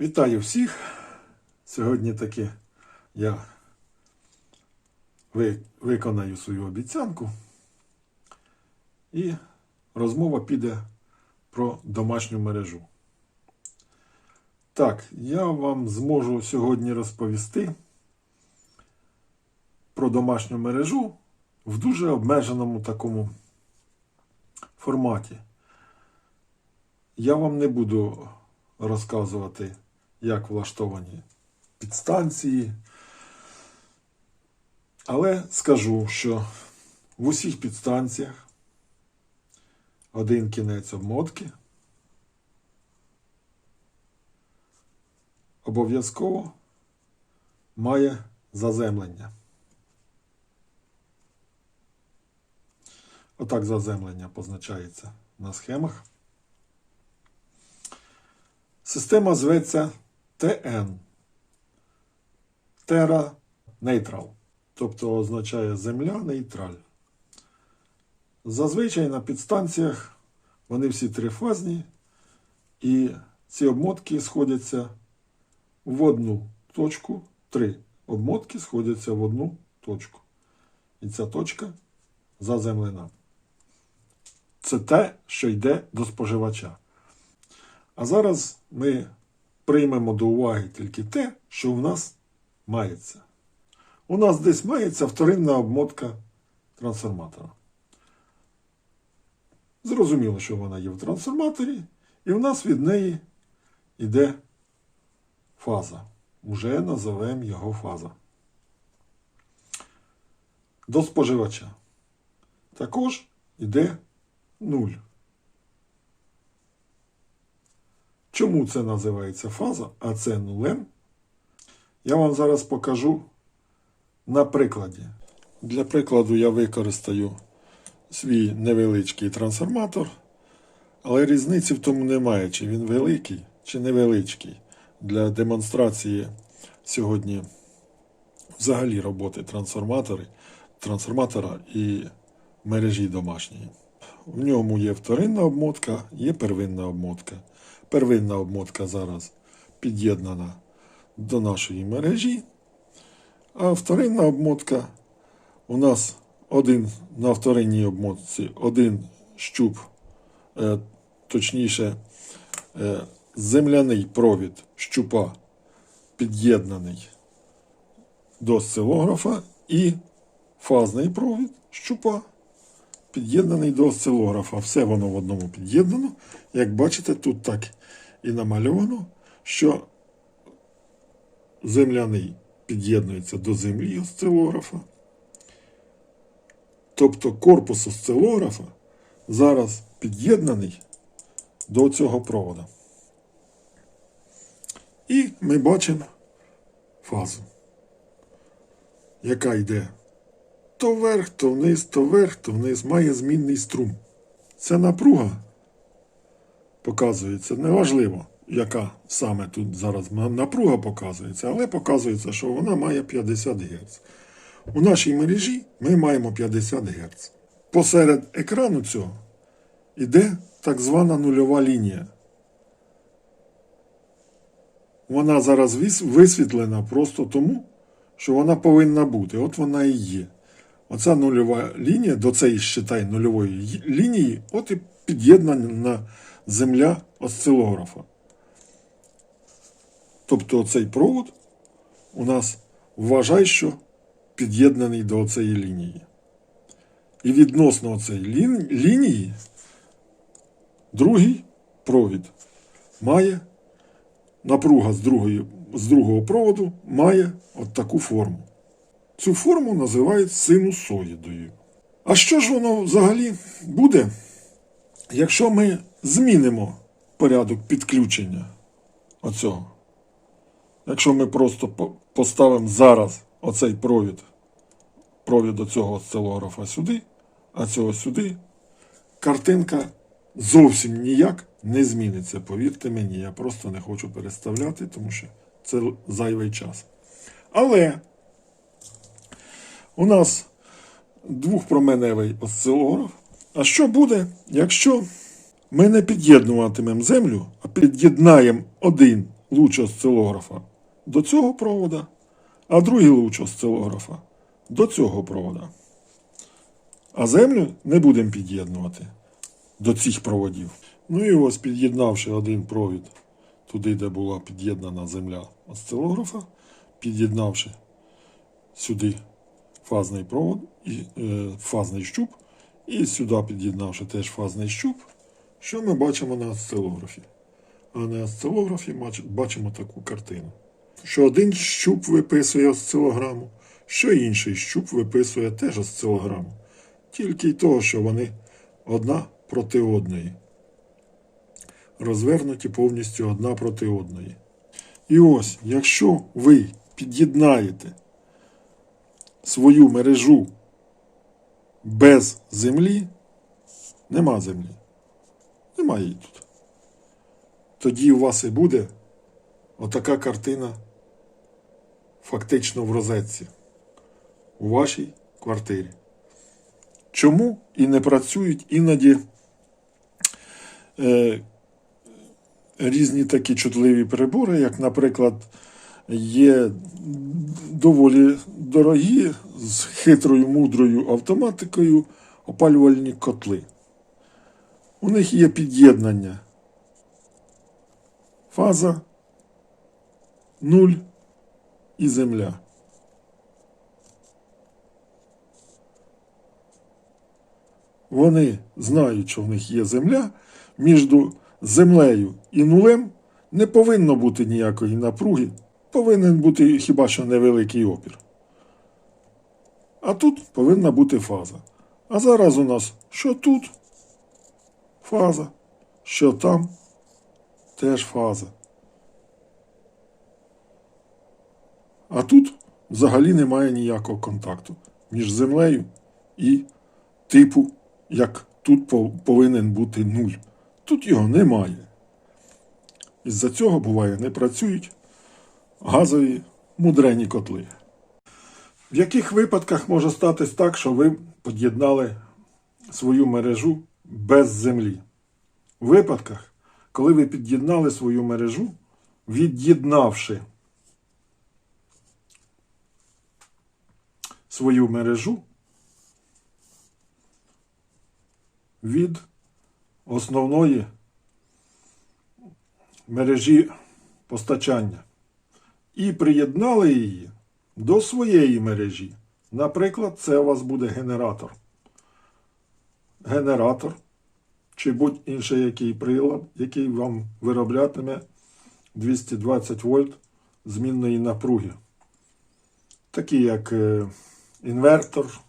Вітаю всіх. Сьогодні таки я виконаю свою обіцянку. І розмова піде про домашню мережу. Так, я вам зможу сьогодні розповісти про домашню мережу в дуже обмеженому такому форматі. Я вам не буду розказувати, як влаштовані підстанції. Але скажу, що в усіх підстанціях один кінець обмотки обов'язково має заземлення. Отак заземлення позначається на схемах. Система зветься ТН. Terra Neutral. Тобто означає земля нейтраль. Зазвичай на підстанціях вони всі трифазні, і ці обмотки сходяться в одну точку. Три обмотки сходяться в одну точку. І ця точка заземлена. Це те, що йде до споживача. А зараз ми приймемо до уваги тільки те, що в нас мається. У нас десь мається вторинна обмотка трансформатора. Зрозуміло, що вона є в трансформаторі, і в нас від неї йде фаза. Уже назовемо його фаза. До споживача. Також йде нуль. Чому це називається фаза, а це нулем? Я вам зараз покажу на прикладі. Для прикладу я використаю свій невеличкий трансформатор, але різниці в тому немає, чи він великий, чи невеличкий. Для демонстрації сьогодні взагалі роботи трансформатори, трансформатора і мережі домашньої. В ньому є вторинна обмотка, є первинна обмотка. Первинна обмотка зараз під'єднана до нашої мережі, а вторинна обмотка у нас один на вторинній обмотці один щуп, е, точніше, е, земляний провід щупа під'єднаний до осцилографа і фазний провід щупа під'єднаний до осцилографа. Все воно в одному під'єднано. Як бачите, тут так і намальовано, що земляний під'єднується до землі осцилографа. Тобто корпус осцилографа зараз під'єднаний до цього провода. І ми бачимо фазу, яка йде то вверх, то вниз, то вверх, то вниз, має змінний струм. Ця напруга показується неважливо, яка саме тут зараз напруга показується, але показується, що вона має 50 Гц. У нашій мережі ми маємо 50 Гц. Посеред екрану цього йде так звана нульова лінія. Вона зараз висвітлена просто тому, що вона повинна бути. От вона і є. Оця нульова лінія до цієї считай нульової лінії, от і під'єднана земля осцилографа. Тобто цей провод у нас вважай, що під'єднаний до цієї лінії. І відносно цієї лін- лінії другий провід має напруга з, другої, з другого проводу має от таку форму. Цю форму називають синусоїдою. А що ж воно взагалі буде, якщо ми змінимо порядок підключення оцього? Якщо ми просто поставимо зараз оцей провід, провід оцього осцилографа сюди, а цього сюди, картинка зовсім ніяк не зміниться. Повірте мені, я просто не хочу переставляти, тому що це зайвий час. Але у нас двохпроменевий осцилограф. А що буде, якщо ми не під'єднуватимемо землю, а під'єднаємо один луч осцилографа до цього провода, а другий луч осцилографа до цього провода. А землю не будемо під'єднувати до цих проводів. Ну і ось під'єднавши один провід туди, де була під'єднана земля осцилографа, під'єднавши сюди фазний провод, е, фазний щуп, і сюди під'єднавши теж фазний щуп, що ми бачимо на осцилографі. А на осцилографі бачимо таку картину. Що один щуп виписує осцилограму, що інший щуп виписує теж осцилограму. Тільки й того, що вони одна проти одної. Розвернуті повністю одна проти одної. І ось, якщо ви під'єднаєте свою мережу без землі, нема землі. Нема її тут. Тоді у вас і буде отака картина фактично в розетці у вашій квартирі. Чому і не працюють іноді е, різні такі чутливі прибори, як, наприклад, є доволі дорогі з хитрою мудрою автоматикою опалювальні котли. У них є під'єднання. Фаза 0 і земля. Вони знають, що в них є земля. Між землею і нулем не повинно бути ніякої напруги. Повинен бути хіба що невеликий опір. А тут повинна бути фаза. А зараз у нас що тут фаза, що там теж фаза. А тут взагалі немає ніякого контакту між землею і типу, як тут повинен бути нуль. Тут його немає. Із-за цього буває не працюють газові мудрені котли. В яких випадках може статись так, що ви під'єднали свою мережу без землі? У випадках, коли ви під'єднали свою мережу, від'єднавши свою мережу від основної мережі постачання і приєднали її до своєї мережі. Наприклад, це у вас буде генератор. Генератор чи будь-інший який прилад, який вам вироблятиме 220 вольт змінної напруги. Такі як е, інвертор,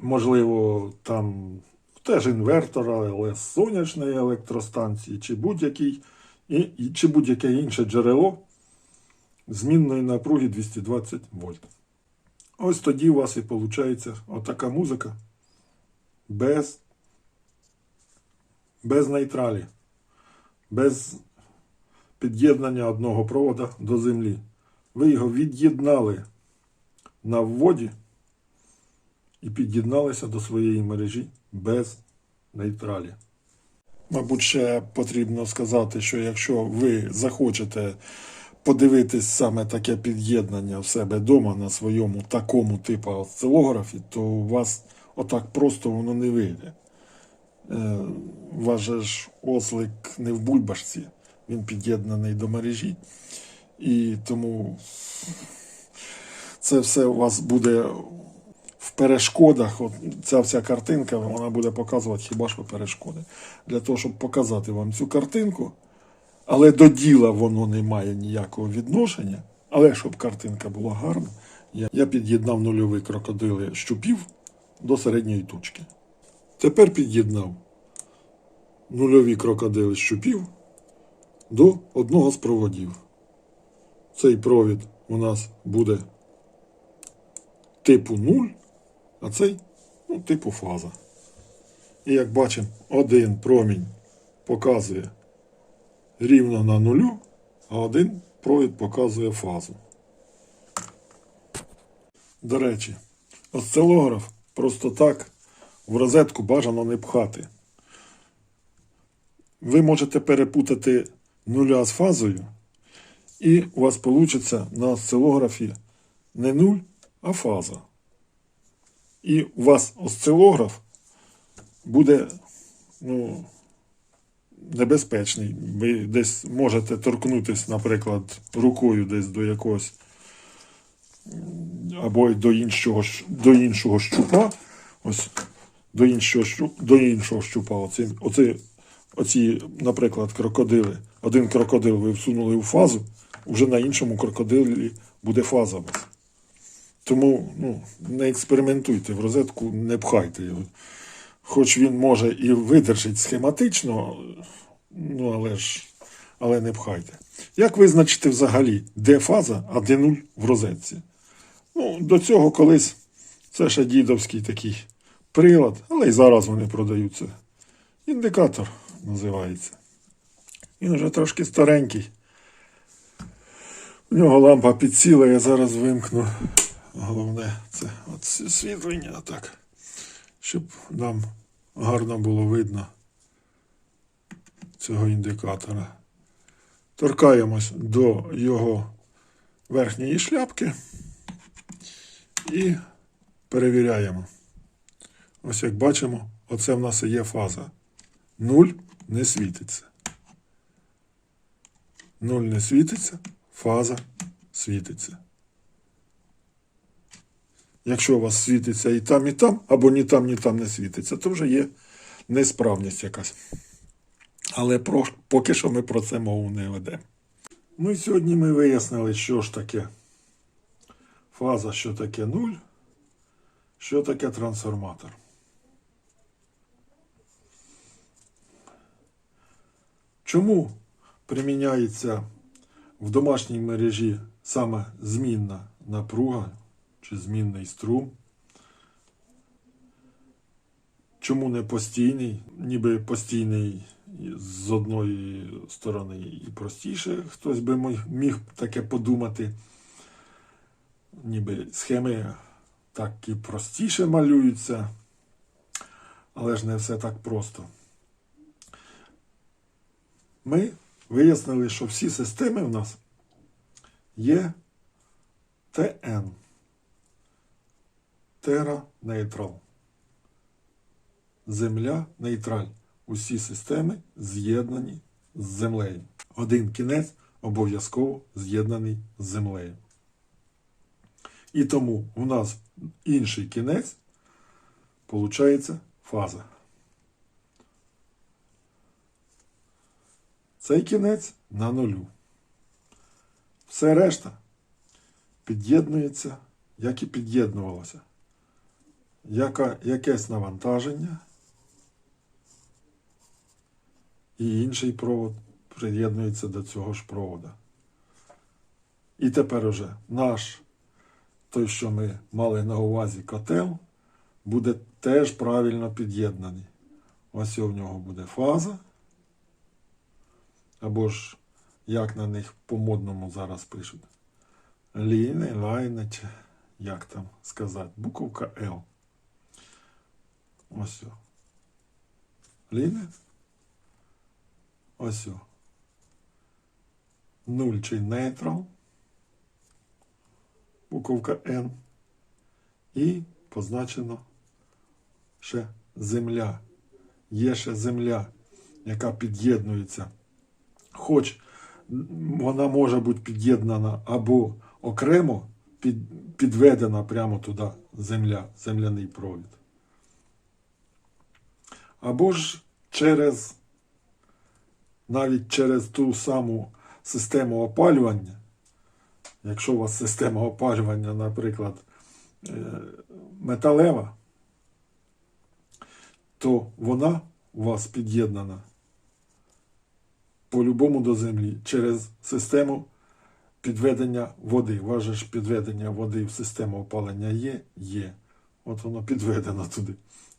можливо, там теж інвертор, але сонячної електростанції, чи будь-який, і, чи будь-яке інше джерело змінної напруги 220 вольт. Ось тоді у вас і виходить отака музика без, без нейтралі, без під'єднання одного провода до землі. Ви його від'єднали на вводі і під'єдналися до своєї мережі без нейтралі. Мабуть, ще потрібно сказати, що якщо ви захочете подивитись саме таке під'єднання в себе вдома на своєму такому типу осцилографі, то у вас отак просто воно не вийде. Е, У вас же ж ослик не в бульбашці, він під'єднаний до мережі. І тому це все у вас буде в перешкодах. От ця вся картинка вона буде показувати хіба що перешкоди. Для того, щоб показати вам цю картинку, але до діла воно не має ніякого відношення. Але щоб картинка була гарна, я, під'єднав нульові крокодили щупів до середньої точки. Тепер під'єднав нульові крокодили щупів до одного з проводів. Цей провід у нас буде типу 0, а цей ну, типу фаза. І як бачимо, один промінь показує рівно на нулю, а один провід показує фазу. До речі, осцилограф просто так в розетку бажано не пхати. Ви можете перепутати нуля з фазою, і у вас вийде на осцилографі не нуль, а фаза. І у вас осцилограф буде ну, небезпечний. Ви десь можете торкнутися, наприклад, рукою десь до якогось або до іншого, до іншого щупа. Ось до іншого, щу- до іншого щупа. Оці, оці, оці, наприклад, крокодили. Один крокодил ви всунули у фазу, вже на іншому крокодилі буде фаза. Тому ну, не експериментуйте в розетку, не пхайте його. Хоч він може і видержить схематично, ну але ж але не пхайте. Як визначити взагалі, де фаза, а де нуль в розетці? Ну, до цього колись це ще дідовський такий прилад, але і зараз вони продаються. Індикатор називається. Він вже трошки старенький. У нього лампа підсіла, я зараз вимкну. Головне, це от світлення так, щоб нам гарно було видно цього індикатора. Торкаємось до його верхньої шляпки і перевіряємо. Ось як бачимо, оце в нас і є фаза. Нуль не світиться. Нуль не світиться, фаза світиться. Якщо у вас світиться і там, і там, або ні там, ні там не світиться, то вже є несправність якась. Але про, поки що ми про це мову не ведемо. Ну і сьогодні ми вияснили, що ж таке фаза, що таке нуль, що таке трансформатор. Чому приміняється в домашній мережі саме змінна напруга чи змінний струм? Чому не постійний? Ніби постійний з одної сторони і простіше, хтось би міг таке подумати. Ніби схеми так і простіше малюються, але ж не все так просто. Ми вияснили, що всі системи в нас є ТН. Терра нейтрал. Земля нейтраль. Усі системи з'єднані з землею. Один кінець обов'язково з'єднаний з землею. І тому у нас інший кінець виходить фаза. Цей кінець на нулю. Все решта під'єднується, як і під'єднувалося. Яка, якесь навантаження і інший провод приєднується до цього ж провода. І тепер уже наш, той, що ми мали на увазі котел, буде теж правильно під'єднаний. Ось у нього буде фаза. Або ж, як на них по-модному зараз пишуть. Ліни, лайни, чи як там сказати, буковка Л. Ось. Ліни. Ось. о. Нуль чи нейтрал. Буковка Н. І позначено ще земля. Є ще земля, яка під'єднується. Хоч вона може бути під'єднана або окремо під, підведена прямо туди земля, земляний провід. Або ж через навіть через ту саму систему опалювання. Якщо у вас система опалювання, наприклад, е, металева, то вона у вас під'єднана по-любому до землі через систему підведення води. У ж підведення води в систему опалення є? Є. От воно підведено туди.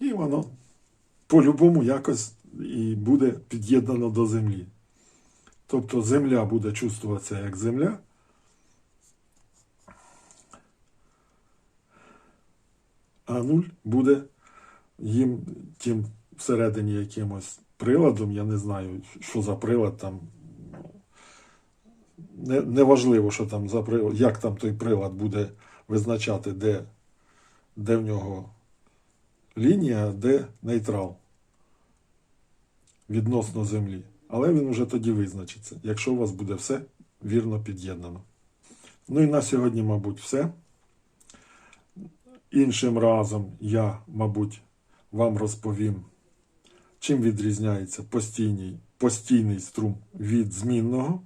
І воно по-любому якось і буде під'єднано до землі. Тобто земля буде чувствуватися як земля. А нуль буде їм тим всередині якимось приладом, я не знаю, що за прилад там не, неважливо, що там за прилад, як там той прилад буде визначати, де, де в нього лінія, де нейтрал відносно землі. Але він вже тоді визначиться, якщо у вас буде все вірно під'єднано. Ну і на сьогодні, мабуть, все. Іншим разом я, мабуть, вам розповім, чим відрізняється постійний, постійний струм від змінного.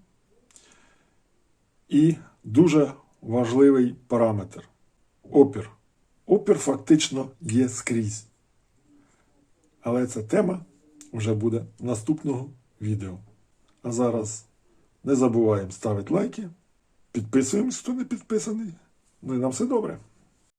І дуже важливий параметр опір. Опір фактично є скрізь. Але ця тема вже буде наступного відео. А зараз не забуваємо ставити лайки, підписуємось, хто не підписаний. Ну і нам все добре.